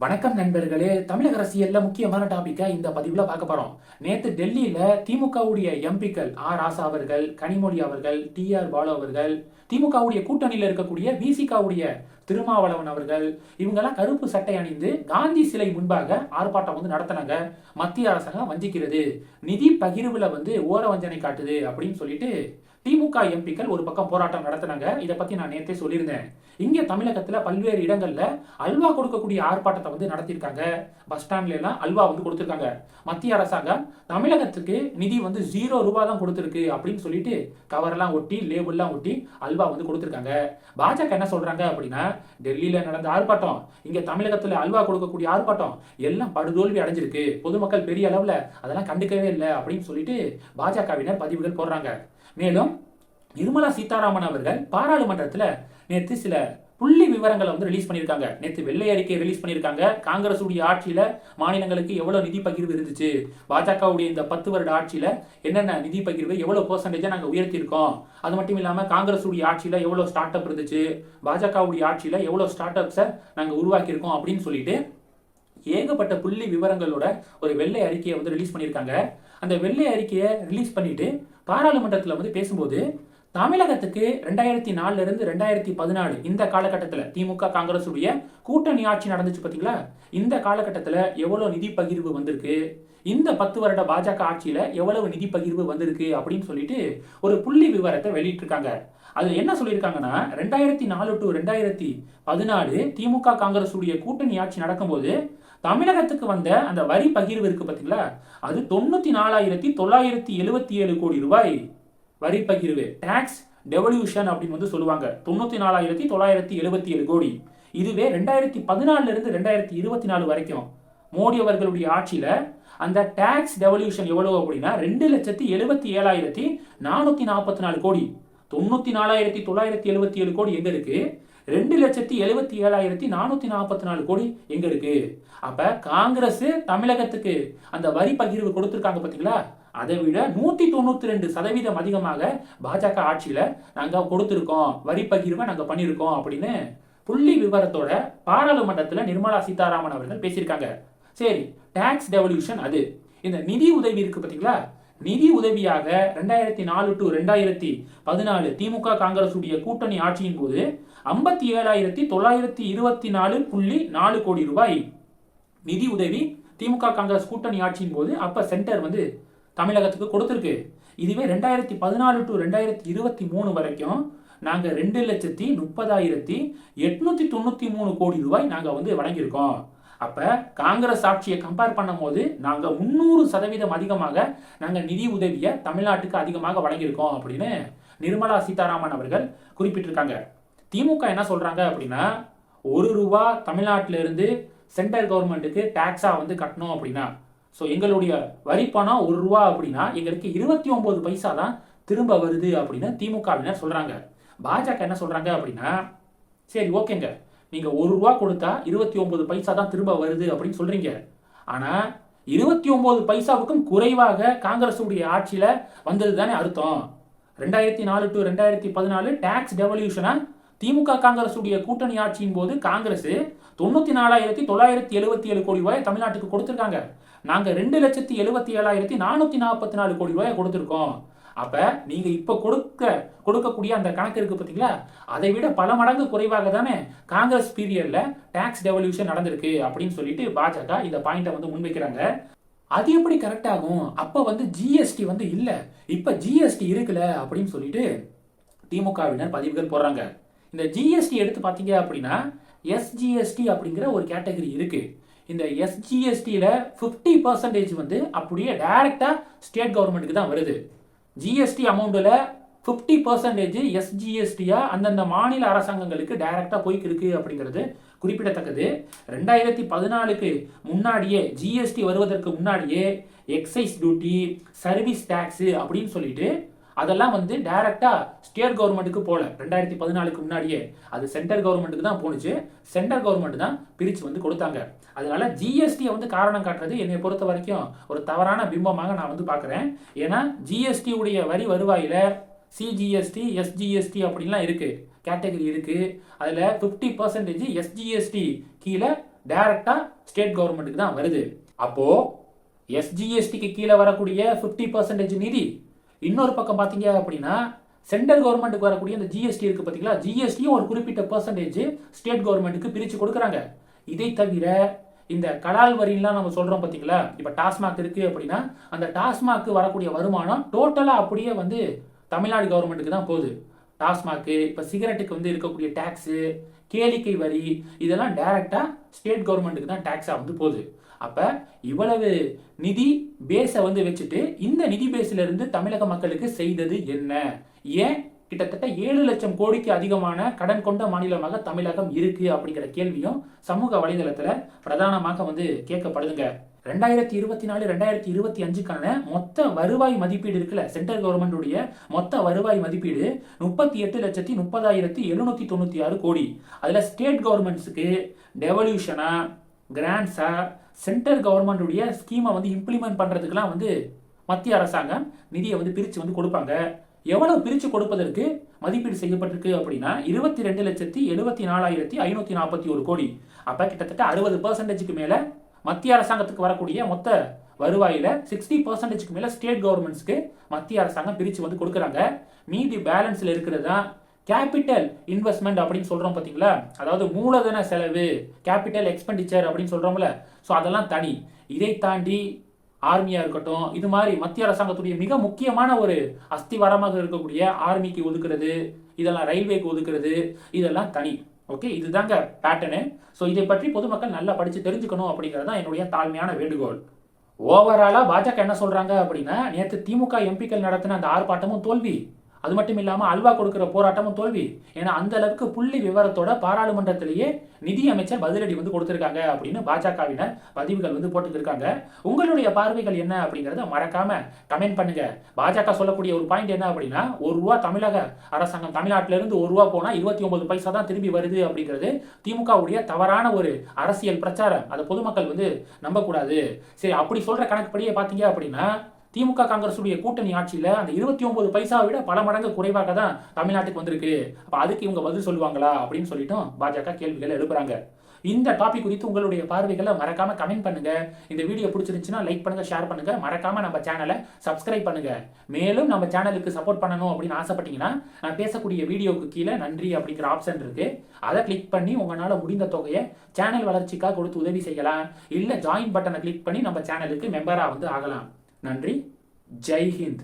வணக்கம் நண்பர்களே தமிழக அரசியல்ல முக்கியமான டாபிக்கா இந்த பதிவுல பார்க்க போறோம். நேத்து டெல்லியில திமுகவுடைய எம்பிக்கள் ஆர் ராசா அவர்கள் கனிமொழி அவர்கள் டி. ஆர். பாலு அவர்கள் திமுகவுடைய கூட்டணியில இருக்கக்கூடிய விசிகாவுடைய திருமாவளவன் அவர்கள் இவங்கெல்லாம் கருப்பு சட்டை அணிந்து காந்தி சிலை முன்பாக ஆர்ப்பாட்டம் வந்து நடத்தினாங்க. மத்திய அரசாங்கம் வஞ்சிக்கிறது. நிதி பகிர்வுல வந்து ஓர வஞ்சனை காட்டுது அப்படின்னு சொல்லிட்டு திமுக எம்பிக்கள் ஒரு பக்கம் போராட்டம் நடத்தினாங்க. இதை பத்தி நான் நேத்தே சொல்லியிருந்தேன். இங்கே தமிழகத்தில் பல்வேறு இடங்கள்ல அல்வா கொடுக்கக்கூடிய ஆர்ப்பாட்டத்தை வந்து நடத்தியிருக்காங்க. பஸ் ஸ்டாண்ட்ல எல்லாம் அல்வா வந்து கொடுத்துருக்காங்க. மத்திய அரசாங்கம் தமிழகத்துக்கு நிதி வந்து ஜீரோ ரூபா தான் கொடுத்துருக்கு அப்படின்னு சொல்லிட்டு கவரெல்லாம் ஒட்டி லேபிள்லாம் ஒட்டி அல்வா வந்து கொடுத்துருக்காங்க. பாஜக என்ன சொல்றாங்க அப்படின்னா டெல்லியில நடந்த ஆர்ப்பாட்டம் இங்கே தமிழகத்தில் அல்வா கொடுக்கக்கூடிய ஆர்ப்பாட்டம் எல்லாம் படுதோல்வி அடைஞ்சிருக்கு. பொதுமக்கள் பெரிய அளவில் அதெல்லாம் கண்டுக்கவே இல்லை அப்படின்னு சொல்லிட்டு பாஜகவினர் பதிவுகள் போடுறாங்க. மேலும் நிர்மலா சீதாராமன் அவர்கள் பாராளுமன்றத்தில் நேற்று சில புள்ளி விவரங்களை வந்து ரிலீஸ் பண்ணியிருக்காங்க. நேற்று வெள்ளை அறிக்கையை ரிலீஸ் பண்ணியிருக்காங்க. காங்கிரஸ் உடைய ஆட்சியில் மாநிலங்களுக்கு எவ்வளோ நிதி பகிர்வு இருந்துச்சு? பாஜகவுடைய இந்த பத்து வருட ஆட்சியில் என்னென்ன நிதி பகிர்வு எவ்வளோ பர்சன்டேஜாக நாங்கள் உயர்த்தியிருக்கோம்? அது மட்டும் இல்லாமல் காங்கிரஸ் உடைய ஆட்சியில் எவ்வளோ ஸ்டார்ட் அப் இருந்துச்சு? பாஜகவுடைய ஆட்சியில் எவ்வளோ ஸ்டார்ட் அப்ஸை நாங்கள் உருவாக்கியிருக்கோம் அப்படின்னு சொல்லிட்டு ஏகப்பட்ட புள்ளி விவரங்களோட ஒரு வெள்ளை அறிக்கையை வந்து ரிலீஸ் பண்ணியிருக்காங்க. அந்த வெள்ளை அறிக்கையை ரிலீஸ் பண்ணிட்டு பாராளுமன்றத்தில் வந்து பேசும்போது தமிழகத்துக்கு ரெண்டாயிரத்தி நாலுல இருந்து ரெண்டாயிரத்தி பதினாலு இந்த காலகட்டத்தில் திமுக காங்கிரஸ் உடைய கூட்டணி ஆட்சி நடந்துச்சு பார்த்தீங்களா இந்த காலகட்டத்தில் எவ்வளோ நிதி பகிர்வு வந்திருக்கு? இந்த பத்து வருட பாஜக ஆட்சியில் எவ்வளவு நிதி பகிர்வு வந்திருக்கு அப்படின்னு சொல்லிட்டு ஒரு புள்ளி விவரத்தை வெளியிட்டிருக்காங்க. அது என்ன சொல்லியிருக்காங்கன்னா ரெண்டாயிரத்தி நாலு டு ரெண்டாயிரத்தி பதினாலு திமுக காங்கிரஸ் உடைய கூட்டணி ஆட்சி நடக்கும்போது தமிழகத்துக்கு வந்த அந்த வரி பகிர்வு இருக்கு பார்த்தீங்களா அது தொண்ணூத்தி நாலாயிரத்தி தொள்ளாயிரத்தி எழுபத்தி ஏழு கோடி ரூபாய் வரி பகிர்வு. டாக்ஸ் டெவல்யூஷன் அப்படின்னு வந்து சொல்லுவாங்க. தொண்ணூத்தி நாலாயிரத்தி தொள்ளாயிரத்தி எழுபத்தி ஏழு கோடி. இதுவே ரெண்டாயிரத்தி பதினாலுல இருந்து ரெண்டாயிரத்தி இருபத்தி நாலு வரைக்கும் மோடி அவர்களுடைய ஆட்சியில அந்த டேக்ஸ் டெவல்யூஷன் எவ்வளவு அப்படின்னா ரெண்டு லட்சத்தி எழுபத்தி ஏழாயிரத்தி நானூத்தி நாற்பத்தி நாலு கோடி. தொண்ணூத்தி நாலாயிரத்தி தொள்ளாயிரத்தி எழுபத்தி ஏழு கோடி எங்க இருக்கு? ரெண்டு லட்சத்தி எழுபத்தி ஏழாயிரத்தி நானூத்தி நாற்பத்தி நாலு கோடி எங்க இருக்கு? அப்ப காங்கிரஸ் தமிழகத்துக்கு அந்த வரி பகிர்வு கொடுத்திருக்காங்க பாத்தீங்களா? அதை விட நூத்தி தொண்ணூத்தி ரெண்டு சதவீதம் அதிகமாக பாஜக ஆட்சியில நாங்க கொடுத்திருக்கோம். வரி பகிர்வை நாங்க பண்ணியிருக்கோம் அப்படின்னு புள்ளி விவரத்தோட பாராளுமன்றத்துல நிர்மலா சீதாராமன் அவர்கள் பேசியிருக்காங்க. சரி டேக்ஸ் டெவல்யூஷன் அது. இந்த நிதி உதவி இருக்கு பார்த்தீங்களா நிதி உதவியாக ரெண்டாயிரத்தி நாலு டு ரெண்டாயிரத்தி பதினாலு திமுக காங்கிரஸ் உடைய கூட்டணி ஆட்சியின் போது ஐம்பத்தி ஏழாயிரத்தி தொள்ளாயிரத்தி இருபத்தி நாலு புள்ளி நாலு கோடி ரூபாய் நிதி உதவி திமுக காங்கிரஸ் கூட்டணி ஆட்சியின் போது அப்ப சென்டர் வந்து தமிழகத்துக்கு கொடுத்துருக்கு. இதுவே ரெண்டாயிரத்தி பதினாலு டு ரெண்டாயிரத்தி இருபத்தி மூணு வரைக்கும் நாங்க ரெண்டு லட்சத்தி முப்பதாயிரத்தி எட்நூத்தி தொண்ணூத்தி மூணு கோடி ரூபாய் நாங்க வந்து வழங்கியிருக்கோம். அப்ப காங்கிரஸ் ஆட்சியை கம்பேர் பண்ணும்போது நாங்க முன்னூறு சதவீதம் அதிகமாக நாங்க நிதி உதவியை தமிழ்நாட்டுக்கு அதிகமாக வழங்கியிருக்கோம் அப்படின்னு நிர்மலா சீதாராமன் அவர்கள் குறிப்பிட்டிருக்காங்க. திமுக என்ன சொல்றாங்க அப்படின்னா ஒரு ரூபா தமிழ்நாட்டில இருந்து சென்ட்ரல் கவர்மெண்ட்டுக்கு டாக்ஸா வந்து கட்டணும் அப்படின்னா ஸோ எங்களுடைய வரி பணம் ஒரு ரூபா அப்படின்னா எங்களுக்கு இருபத்தி ஒன்பது பைசா தான் திரும்ப வருது அப்படின்னு திமுகவினர் சொல்றாங்க. பாஜக என்ன சொல்றாங்க அப்படின்னா சரி ஓகேங்க. நீங்கள் ஒரு ரூபா கொடுத்தா இருபத்தி ஒம்பது பைசா தான் திரும்ப வருது அப்படின்னு சொல்கிறீங்க ஆனால் இருபத்தி ஒம்பது பைசாவுக்கும் குறைவாக காங்கிரஸுடைய ஆட்சியில் வந்தது தானே அர்த்தம். ரெண்டாயிரத்தி நாலு டு ரெண்டாயிரத்தி பதினாலு டேக்ஸ் டெவல்யூஷனா திமுக காங்கிரஸுடைய கூட்டணி ஆட்சியின் போது காங்கிரஸ் தொண்ணூற்றி நாலாயிரத்தி தொள்ளாயிரத்தி எழுபத்தி ஏழு கோடி ரூபாய் தமிழ்நாட்டுக்கு கொடுத்துருக்காங்க. நாங்கள் ரெண்டு லட்சத்தி எழுபத்தி ஏழாயிரத்தி நானூற்றி நாற்பத்தி நாலு கோடி ரூபாய் கொடுத்துருக்கோம். அப்ப நீங்க இப்ப கொடுக்க கொடுக்கக்கூடிய அந்த கணக்கு இருக்கு பாத்தீங்களா? அதை விட பல மடங்கு குறைவாக தானே காங்கிரஸ் பீரியட்ல டாக்ஸ் டெவல்யூஷன் நடந்திருக்கு அப்படின்னு சொல்லிட்டு பாஜக இந்த பாயிண்ட வந்து முன்வைக்கிறாங்க. அது எப்படி கரெக்ட் ஆகும்? அப்ப வந்து ஜிஎஸ்டி வந்து இல்ல. இப்ப ஜிஎஸ்டி இருக்குல்ல அப்படின்னு சொல்லிட்டு திமுகவினர் பதிவுகள் போடுறாங்க. இந்த ஜிஎஸ்டி எடுத்து பார்த்தீங்க அப்படின்னா எஸ்ஜிஎஸ்டி அப்படிங்கிற ஒரு கேட்டகரி இருக்கு. இந்த எஸ்ஜிஎஸ்டியில் ஃபிஃப்டி பர்சன்டேஜ் வந்து அப்படியே டைரக்டாக ஸ்டேட் கவர்மெண்ட்டுக்கு தான் வருது. ஜிஎஸ்டி அமௌண்ட்டில் ஃபிஃப்டி பர்சன்டேஜ் எஸ்ஜிஎஸ்டியாக அந்தந்த மாநில அரசாங்கங்களுக்கு டைரக்டாக போய்க்கு இருக்கு அப்படிங்கிறது குறிப்பிடத்தக்கது. ரெண்டாயிரத்தி பதினாலுக்கு முன்னாடியே ஜிஎஸ்டி வருவதற்கு முன்னாடியே எக்ஸைஸ் டியூட்டி சர்வீஸ் டேக்ஸு அப்படின்னு சொல்லிட்டு அதெல்லாம் வந்து டைரக்டா ஸ்டேட் கவர்மெண்ட்டுக்கு போல. ரெண்டாயிரத்தி பதினாலுக்கு முன்னாடியே அது சென்ட்ரல் கவர்மெண்ட்டுக்கு தான் போணுச்சு. சென்ட்ரல் கவர்மெண்ட் தான் பிரிச்சு வந்து கொடுத்தாங்க. அதனால ஜிஎஸ்டியை வந்து காரணம் காட்டுறது என்னை பொறுத்த வரைக்கும் ஒரு தவறான பிம்பமாக நான் வந்து பார்க்குறேன். ஏன்னா ஜிஎஸ்டி உடைய வரி வருவாயில சிஜிஎஸ்டி எஸ்ஜிஎஸ்டி அப்படின்லாம் இருக்கு. கேட்டகரி இருக்கு. அதில் ஃபிஃப்டி பர்சன்டேஜ் எஸ்ஜிஎஸ்டி கீழே டைரக்டா ஸ்டேட் கவர்மெண்ட்டுக்கு தான் வருது. அப்போ எஸ்ஜிஎஸ்டிக்கு கீழே வரக்கூடிய ஃபிஃப்டி பர்சன்டேஜ் நிதி இன்னொரு பக்கம் பார்த்தீங்க அப்படின்னா சென்ட்ரல் கவர்மெண்ட்டுக்கு வரக்கூடிய இந்த ஜிஎஸ்டி இருக்குது பார்த்தீங்களா ஜிஎஸ்டியும் ஒரு குறிப்பிட்ட பர்சன்டேஜ் ஸ்டேட் கவர்மெண்ட்டுக்கு பிரித்து கொடுக்குறாங்க. இதை தவிர இந்த கடால் வரிலாம் நம்ம சொல்கிறோம் பார்த்தீங்களா இப்போ டாஸ்மாக் இருக்குது அப்படின்னா அந்த டாஸ்மாக்கு வரக்கூடிய வருமானம் டோட்டலாக அப்படியே வந்து தமிழ்நாடு கவர்மெண்ட்டுக்கு தான் போகுது. டாஸ்மாக்கு இப்போ சிகரெட்டுக்கு வந்து இருக்கக்கூடிய டேக்ஸு கேளிக்கை வரி இதெல்லாம் டைரெக்டாக ஸ்டேட் கவர்மெண்ட்டுக்கு தான் டேக்ஸாக வந்து போகுது. அப்போ இவ்வளவு நிதி பேஸை வந்து வச்சுட்டு இந்த நிதி பேஸிலிருந்து தமிழக மக்களுக்கு செய்தது என்ன? ஏன் கிட்டத்தட்ட ஏழு லட்சம் கோடிக்கு அதிகமான கடன் கொண்ட மாநிலமாக தமிழகம் இருக்கு அப்படிங்கிற கேள்வியும் சமூக வலைதளத்தில் பிரதானமாக வந்து கேட்கப்படுதுங்க. ரெண்டாயிரத்தி இருபத்தி நாலு ரெண்டாயிரத்தி இருபத்தி அஞ்சுக்கான மொத்த வருவாய் மதிப்பீடு இருக்குல்ல சென்ட்ரல் கவர்மெண்டுடைய மொத்த வருவாய் மதிப்பீடு முப்பத்தி எட்டு லட்சத்தி முப்பதாயிரத்தி எழுநூத்தி தொண்ணூத்தி ஆறு கோடி. அதுல ஸ்டேட் கவர்மெண்ட்ஸுக்கு டெவல்யூஷனா கிராண்ட்ஸா சென்ட்ரல் கவர்மெண்ட்டுடைய ஸ்கீமை வந்து இம்ப்ளிமெண்ட் பண்ணுறதுக்கெலாம் வந்து மத்திய அரசாங்கம் நிதியை வந்து பிரித்து வந்து கொடுப்பாங்க. எவ்வளவு பிரித்து கொடுப்பதற்கு மதிப்பீடு செய்யப்பட்டிருக்கு அப்படின்னா இருபத்தி ரெண்டு லட்சத்தி எழுபத்தி நாலாயிரத்தி ஐநூற்றி நாற்பத்தி ஒரு கோடி. அப்போ கிட்டத்தட்ட அறுபது பர்சன்டேஜுக்கு மேலே மத்திய அரசாங்கத்துக்கு வரக்கூடிய மொத்த வருவாயில் சிக்ஸ்டி பர்சன்டேஜ்க்கு மேலே ஸ்டேட் கவர்மெண்ட்ஸ்க்கு மத்திய அரசாங்கம் பிரித்து வந்து கொடுக்குறாங்க. மீதி பேலன்ஸில் இருக்கிறது தான் கேபிட்டல் இன்வெஸ்ட்மெண்ட் அப்படின்னு சொல்கிறோம் பார்த்தீங்களா அதாவது மூலதன செலவு கேபிட்டல் எக்ஸ்பெண்டிச்சர் அப்படின்னு சொல்கிறோம்ல ஸோ அதெல்லாம் தனி. இதை தாண்டி ஆர்மியாக இருக்கட்டும் இது மாதிரி மத்திய அரசாங்கத்துடைய மிக முக்கியமான ஒரு அஸ்திவாரமாக இருக்கக்கூடிய ஆர்மிக்கு ஒதுக்குறது இதெல்லாம் ரயில்வேக்கு ஒதுக்குறது இதெல்லாம் தனி. ஓகே இதுதாங்க பேட்டர்னு ஸோ இதை பற்றி பொதுமக்கள் நல்லா படித்து தெரிஞ்சுக்கணும் அப்படிங்கிறது தான் என்னுடைய தாழ்மையான வேண்டுகோள். ஓவராலாக பாஜக என்ன சொல்கிறாங்க அப்படின்னா நேற்று திமுக எம்பிக்கள் நடத்தின அந்த ஆர்ப்பாட்டமும் தோல்வி. அது மட்டும் இல்லாமல் அல்வா கொடுக்குற போராட்டமும் தோல்வி. ஏன்னா அந்த அளவுக்கு புள்ளி விவரத்தோட பாராளுமன்றத்திலேயே நிதி அமைச்சர் பதிலடி வந்து கொடுத்துருக்காங்க அப்படின்னு பாஜகவினர் பதிவுகள் வந்து போட்டுருக்காங்க உங்களுடைய பார்வைகள் என்ன அப்படிங்கிறத மறக்காம கமெண்ட் பண்ணுங்க. பாஜக சொல்லக்கூடிய ஒரு பாயிண்ட் என்ன அப்படின்னா ஒரு ரூபா தமிழக அரசாங்கம் தமிழ்நாட்டிலிருந்து ஒரு ரூபா போனால் இருபத்தி ஒன்பது பைசா தான் திரும்பி வருது அப்படிங்கிறது திமுகவுடைய தவறான ஒரு அரசியல் பிரச்சாரம். அதை பொதுமக்கள் வந்து நம்பக்கூடாது. சரி அப்படி சொல்ற கணக்குப்படியே பார்த்தீங்க அப்படின்னா திமுக காங்கிரஸுடைய கூட்டணி ஆட்சியில் அந்த இருபத்தி ஒன்பது பைசாவை விட பல மடங்கு குறைவாக தான் தமிழ்நாட்டுக்கு வந்திருக்கு. அப்போ அதுக்கு இவங்க பதில் சொல்லுவாங்களா அப்படின்னு சொல்லிட்டும் பாஜக கேள்விகளை எழுப்புறாங்க. இந்த டாபிக் குறித்து உங்களுடைய பார்வைகளை மறக்காம கமெண்ட் பண்ணுங்க. இந்த வீடியோ பிடிச்சிருந்துச்சுன்னா லைக் பண்ணுங்க ஷேர் பண்ணுங்க. மறக்காம நம்ம சேனலை சப்ஸ்கிரைப் பண்ணுங்க. மேலும் நம்ம சேனலுக்கு சப்போர்ட் பண்ணணும் அப்படின்னு ஆசைப்பட்டீங்கன்னா நான் பேசக்கூடிய வீடியோக்கு கீழே நன்றி அப்படிங்கிற ஆப்ஷன் இருக்கு. அதை கிளிக் பண்ணி உங்களால் முடிந்த தொகையை சேனல் வளர்ச்சிக்காக கொடுத்து உதவி செய்யலாம். இல்லை ஜாயின் பட்டனை கிளிக் பண்ணி நம்ம சேனலுக்கு மெம்பராக வந்து ஆகலாம். நன்றி ஜெய் ஹிந்த்